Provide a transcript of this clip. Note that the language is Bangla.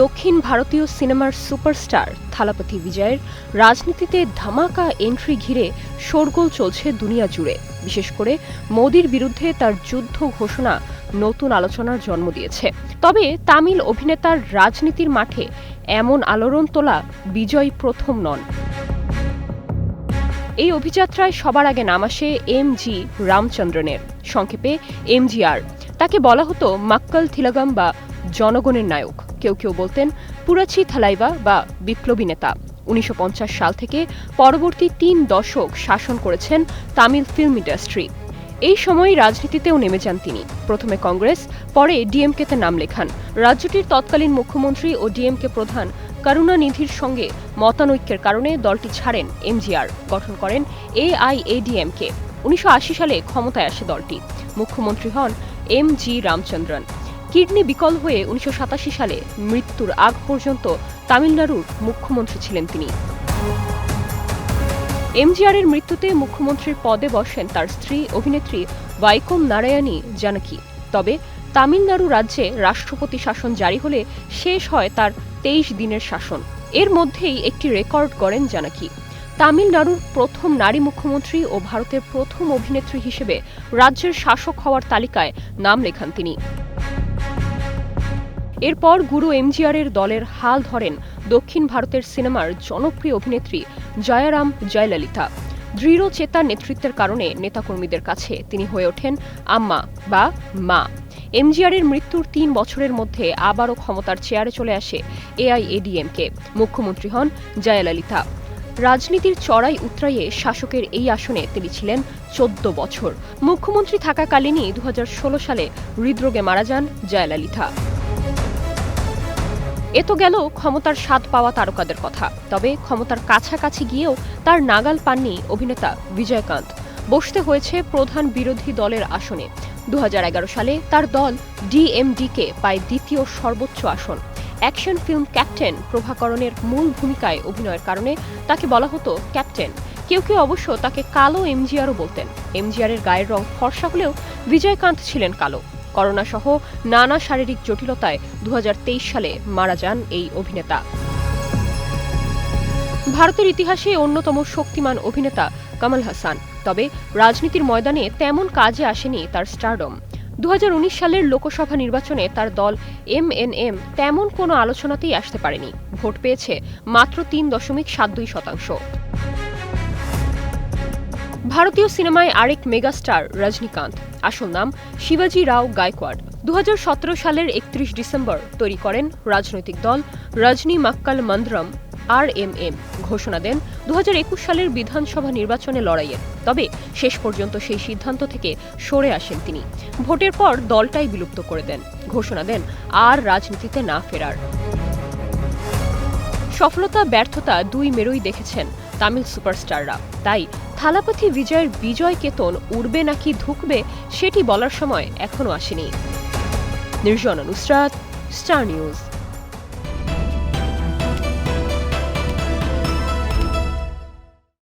দক্ষিণ ভারতীয় সিনেমার সুপারস্টার থালাপতি বিজয়ের রাজনীতিতে ধামাকা এন্ট্রি ঘিরে শোরগোল চলছে দুনিয়া জুড়ে। বিশেষ করে মোদির বিরুদ্ধে তার যুদ্ধ ঘোষণা নতুন আলোচনার জন্ম দিয়েছে। তবে তামিল অভিনেতার রাজনীতির মাঠে এমন আলোড়ন তোলা বিজয় প্রথম নন। এই অভিযাত্রায় সবার আগে নাম আসে এম জি রামচন্দ্রনের। সংক্ষেপে এমজিআর তাকে বলা হতো মাক্কল থিলাগাম বা জনগণের নায়ক। কেউ কেউ বলতেন পুরাচি থালাইবা বা বিপ্লবী নেতা। উনিশশো পঞ্চাশ সাল থেকে পরবর্তী তিন দশক শাসন করেছেন তামিল ফিল্ম ইন্ডাস্ট্রি। এই সময় রাজনীতিতেও নেমে যান তিনি। প্রথমে কংগ্রেস, পরে ডিএমকেতে নাম লেখান। রাজ্যটির তৎকালীন মুখ্যমন্ত্রী ও ডিএমকে প্রধান করুণানিধির সঙ্গে মতানৈক্যের কারণে দলটি ছাড়েন এমজিআর গঠন করেন এআইএডিএমকে উনিশশো আশি সালে ক্ষমতায় আসে দলটি। মুখ্যমন্ত্রী হন এম জি রামচন্দ্রন। কিডনি বিকল হয়ে উনিশশো সাতাশি সালে মৃত্যুর আগ পর্যন্ত তামিলনাড়ুর মুখ্যমন্ত্রী ছিলেন তিনি। এমজিআরের মৃত্যুতে মুখ্যমন্ত্রীর পদে বসেন তার স্ত্রী, অভিনেত্রী ওয়াইকম নারায়ণী জানকী। তবে তামিলনাড়ু রাজ্যে রাষ্ট্রপতি শাসন জারি হলে শেষ হয় তার তেইশ দিনের শাসন। এর মধ্যেই একটি রেকর্ড গড়েন জানাকি। তামিলনাড়ুর প্রথম নারী মুখ্যমন্ত্রী ও ভারতের প্রথম অভিনেত্রী হিসেবে রাজ্যের শাসক হওয়ার তালিকায় নাম লেখান তিনি। এরপর গুরু এমজিআরের দলের হাল ধরেন দক্ষিণ ভারতের সিনেমার জনপ্রিয় অভিনেত্রী জয়ারাম জয়ললিতা। দৃঢ় চেতার নেতৃত্বের কারণে নেতাকর্মীদের কাছে তিনি হয়ে ওঠেন আম্মা বা মা। এমজিআরের মৃত্যুর তিন বছরের মধ্যে আবারও ক্ষমতার চেয়ারে চলে আসে এআইএডিএমকে। মুখ্যমন্ত্রী হন জয়াললিতা। রাজনীতির চড়াই উতরাইয়ে শাসকের এই আসনে তিনি ছিলেন চোদ্দ বছর। মুখ্যমন্ত্রী থাকাকালীনই দু হাজার ষোলো সালে হৃদরোগে মারা যান জয়াললিতা। এ তো গেল ক্ষমতার স্বাদ পাওয়া তারকাদের কথা। তবে ক্ষমতার কাছাকাছি গিয়েও তার নাগাল পাননি অভিনেতা বিজয়কান্ত। বসতে হয়েছে প্রধান বিরোধী দলের আসনে। দু হাজার এগারো সালে তার দল ডিএমডিকে পায় দ্বিতীয় সর্বোচ্চ আসন। অ্যাকশন ফিল্ম ক্যাপ্টেন প্রভাকরণের মূল ভূমিকায় অভিনয়ের কারণে তাকে বলা হতো ক্যাপ্টেন। কেউ কেউ অবশ্য তাকে কালো এমজিআরও বলতেন। এমজিআরের গায়ের রং ফর্সা হলেও বিজয়কান্ত ছিলেন কালো। করোনা সহ নানা শারীরিক জটিলতায় দু হাজার তেইশ সালে মারা যান এই অভিনেতা। ভারতের ইতিহাসে অন্যতম শক্তিমান অভিনেতা কমল হাসান। তবে রাজনীতির ময়দানে তেমন কাজে আসেনি তার স্টারডম। দু হাজার উনিশ সালের লোকসভা নির্বাচনে তার দল এমএনএম তেমন কোনো আলোচনাতেই আসতে পারেনি। ভোট পেয়েছে মাত্র তিন দশমিক সাত দুই শতাংশ। ভারতীয় সিনেমায় আরেক মেগাস্টার রজনীকান্ত। আসল নাম শিবাজি রাও গায়কোয়াড় দু হাজার সতেরো সালের একত্রিশ ডিসেম্বর তৈরি করেন রাজনৈতিক দল রজনী মাক্কাল মন্দ্রম আর এম এম ঘোষণা দেন দু হাজার একুশ সালের বিধানসভা নির্বাচনে লড়াইয়ের। তবে শেষ পর্যন্ত সেই সিদ্ধান্ত থেকে সরে আসেন তিনি। ভোটের পর দলটাই বিলুপ্ত করে দেন। ঘোষণা দেন, আর রাজনীতিতে না ফেরার। সফলতা, ব্যর্থতা দুই মেরুই দেখেছেন তামিল সুপারস্টাররা। তাই থালাপথি বিজয়ের বিজয় কেতন উড়বে নাকি ধুকবে, সেটি বলার সময় এখনও আসেনি। Nirjana Nusrat, star news.